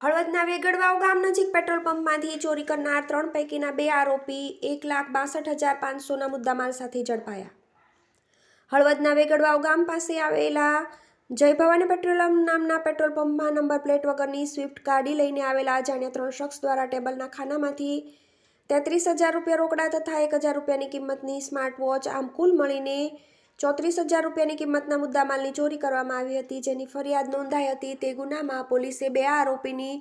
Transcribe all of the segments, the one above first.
હળવદના વેગડવાવ ગામ નજીક પેટ્રોલ પંપમાંથી ચોરી કરનાર ત્રણ પૈકીના બે આરોપી એક લાખ બાસઠ હજાર પાંચસોના મુદ્દામાલ સાથે ઝડપાયા. હળવદના વેગડવાવ ગામ પાસે આવેલા જય ભવાની પેટ્રોલિયમ નામના પેટ્રોલ પંપમાં નંબર પ્લેટ વગરની સ્વિફ્ટ ગાડી લઈને આવેલા અજાણ્યા ત્રણ શખ્સ દ્વારા ટેબલના ખાનામાંથી તેત્રીસ હજાર રૂપિયા રોકડા તથા એક હજાર રૂપિયાની કિંમતની સ્માર્ટ વોચ આમ કુલ મળીને ચોત્રીસ હજાર રૂપિયાની કિંમતના મુદ્દામાલની ચોરી કરવામાં આવી હતી, જેની ફરિયાદ નોંધાઈ હતી. તે ગુનામાં પોલીસે બે આરોપીની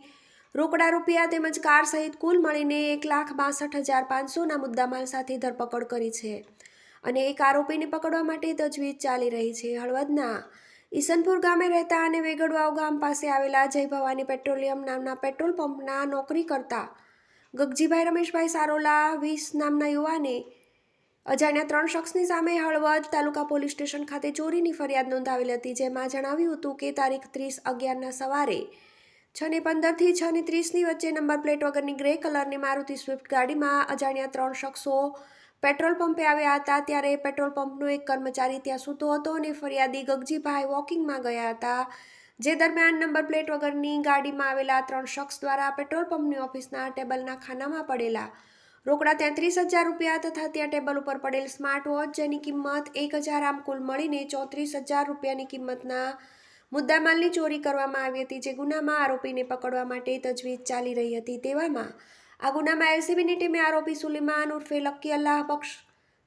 રોકડા રૂપિયા તેમજ કાર સહિત કુલ મળીને એક લાખ બાસઠ હજાર પાંચસોના મુદ્દામાલ સાથે ધરપકડ કરી છે અને એક આરોપીને પકડવા માટે તજવીજ ચાલી રહી છે. હળવદના ઈસનપુર ગામે રહેતા અને વેગડવાવ ગામ પાસે આવેલા જય ભવાની પેટ્રોલિયમ નામના પેટ્રોલ પંપના નોકરી કરતા ગગજીભાઈ રમેશભાઈ સારોલા વીસ નામના યુવાને અજાણ્યા ત્રણ શખ્સની સામે હળવદ તાલુકા પોલીસ સ્ટેશન ખાતે ચોરીની ફરિયાદ નોંધાવેલ હતી, જેમાં જણાવ્યું હતું કે તારીખ ત્રીસ અગિયારના સવારે છ ને પંદરથી છ ને ત્રીસની વચ્ચે નંબર પ્લેટ વગરની ગ્રે કલરની મારુતિ સ્વિફ્ટ ગાડીમાં અજાણ્યા ત્રણ શખ્સો પેટ્રોલ પંપે આવ્યા હતા. ત્યારે પેટ્રોલ પંપનો એક કર્મચારી ત્યાં સૂતો હતો અને ફરિયાદી ગગજીભાઈ વોકિંગમાં ગયા હતા. જે દરમિયાન નંબર પ્લેટ વગરની ગાડીમાં આવેલા ત્રણ શખ્સ દ્વારા પેટ્રોલ પંપની ઓફિસના ટેબલના ખાનામાં પડેલા રોકડા તેત્રીસ હજાર રૂપિયા તથા ત્યાં ટેબલ ઉપર પડેલ સ્માર્ટ વોચ જેની કિંમત એક હજાર આમ કુલ મળીને ચોત્રીસ હજાર રૂપિયાની કિંમતના મુદ્દામાલની ચોરી કરવામાં આવી હતી જે ગુનામાં આરોપીને પકડવા માટે તજવીજ ચાલી રહી હતી. તેવામાં આ ગુનામાં એલસીબીની ટીમે આરોપી સુલેમાન ઉર્ફે લક્કી અલ્લાહ, બક્ષ,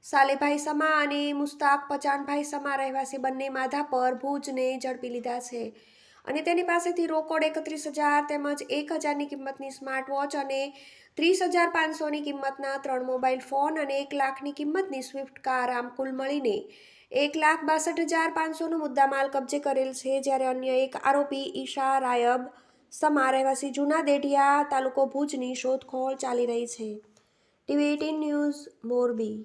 સાલેભાઈ સમા અને મુસ્તાક પચાનભાઈ સમા રહેવાસી બંને માધાપર ભુજને ઝડપી લીધા છે. અને તેની પાસેથી રોકડ એકત્રીસ હજાર તેમજ એક હજારની કિંમતની સ્માર્ટ વોચ અને ત્રીસ હજાર પાંચસોની કિંમતના ત્રણ મોબાઈલ ફોન અને એક લાખની કિંમતની સ્વિફ્ટ કાર આમ કુલ મળીને એક લાખ બાસઠ હજાર પાંચસોનો મુદ્દામાલ કબજે કરેલ છે, જ્યારે અન્ય એક આરોપી ઈશા રાયબ સમા, રહેવાસી જૂના દેઢિયા તાલુકો ભુજની શોધખોળ ચાલી રહી છે. TV eighteen news Morbi.